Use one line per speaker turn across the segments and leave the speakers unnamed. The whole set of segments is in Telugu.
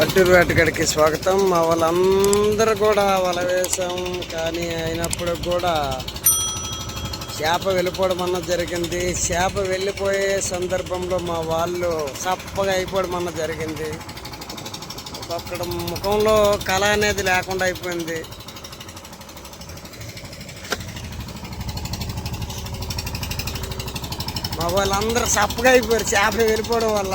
పట్టూరు వేటగడికి స్వాగతం. మా వాళ్ళందరూ కూడా వల వేసాం కానీ అయినప్పుడు కూడా చేప వెళ్ళిపోవడం అన్నది జరిగింది. చేప వెళ్ళిపోయే సందర్భంలో మా వాళ్ళు చప్పగా అయిపోవడం అన్నది జరిగింది. అక్కడ ముఖంలో కళ అనేది లేకుండా అయిపోయింది. మా వాళ్ళందరూ చప్పగా అయిపోయారు. చేప వెళ్ళిపోవడం వల్ల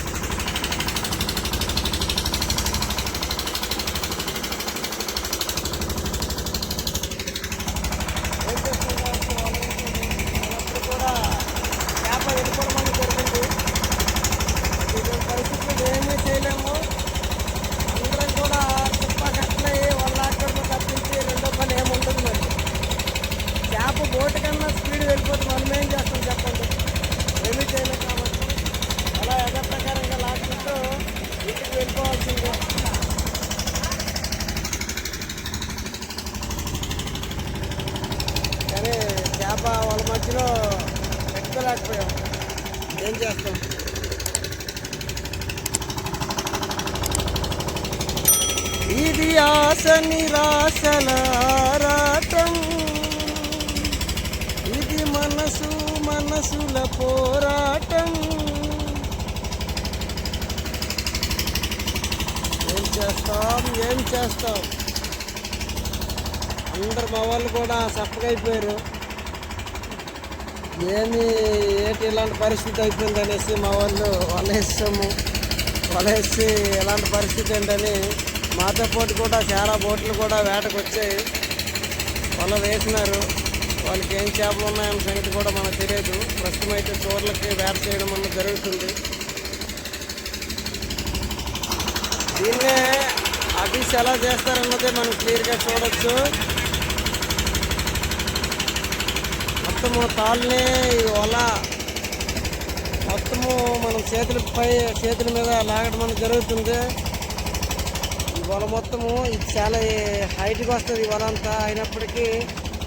చేప వెళ్ళిపోవడం అనేది జరిగింది ఇటువంటి పరిస్థితుల్లో ఏమీ చేయలేము అందరం కూడా చుప్పకట్లే వాళ్ళ అక్కడితో తప్పించి రెండో పని ఏమి ఉండదు మరి చేప బోటు కన్నా స్పీడ్ వెళ్ళిపోతే మనం ఏం చేస్తాం చెప్పండి ఏమీ చేయలేము కాబట్టి అలా యథప్రకారంగా లాక్కుంటూ ఇంటికి వెళ్ళిపోవాల్సిందే కానీ చేప వాళ్ళ మధ్యలో పెట్టుకోలేకపోయాం ఏం చేస్తాం? ఇది ఆశ నిరాశల ఆరాటం. ఇది మనసు మనసుల పోరాటం. ఏం చేస్తాం? ఏం చేస్తాం? అందరు మా వాళ్ళు కూడా సప్పగైపోయారు ఏమి ఏంటి ఇలాంటి పరిస్థితి అయిపోయింది అనేసి మా వాళ్ళు వలేసాము వలేసి ఎలాంటి పరిస్థితి ఏంటని మాతో పాటు కూడా చాలా బోట్లు కూడా వేటకు వచ్చాయి. వల వేసినారు. వాళ్ళకి ఏం చేపలు ఉన్నాయన్న సంగతి కూడా మనకు తెలియదు. ప్రస్తుతం అయితే చోర్లకి వేట చేయడం అన్నది జరుగుతుంది. దీన్నే అభిస్ ఎలా చేస్తారన్నదే మనం క్లియర్గా చూడొచ్చు. మొత్తము తాళ్ళని ఈ వల మొత్తము మనం చేతులపై చేతుల మీద లాగడం అనేది జరుగుతుంది. ఈ వల మొత్తము ఇది చాలా హైట్కి వస్తుంది ఈ వల అంతా అయినప్పటికీ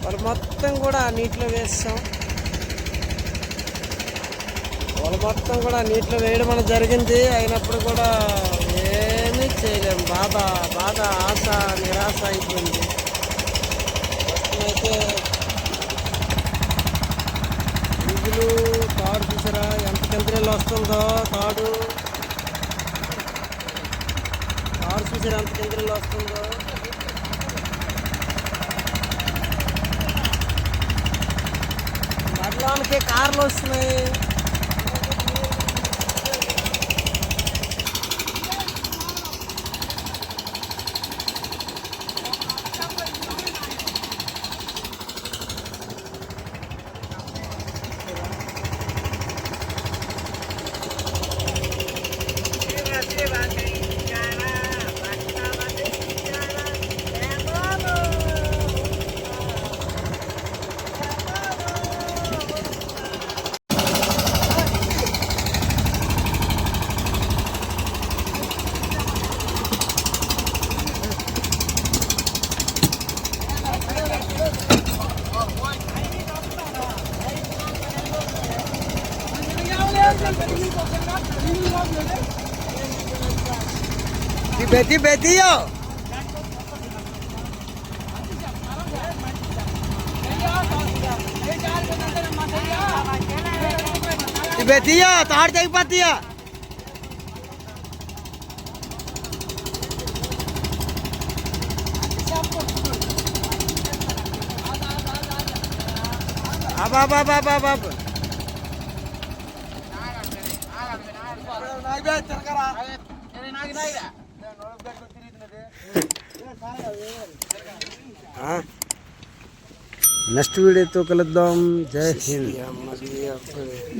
వల మొత్తం కూడా నీటిలో వేస్తాం వల మొత్తం కూడా నీటిలో వేయడం అనేది జరిగింది. అయినప్పుడు కూడా ఏమీ చేయలేము బాధ బాధ ఆశ నిరాశ అయిపోయింది. మొత్తం అయితే పురుగులు తాడు చూసారా? ఎంత కిందరెళ్ళి వస్తుందో తాడు. తాడు చూసారా? ఎంత కిందరెళ్ళి వస్తుందో. నడలానికి కార్లు వస్తున్నాయి. बेटी बेटी हो बेटी हो तार जाई पाती है। अब अब अब अब अब। నెక్స్ట్ వీడియోతో కలుద్దాం. జై హింద్.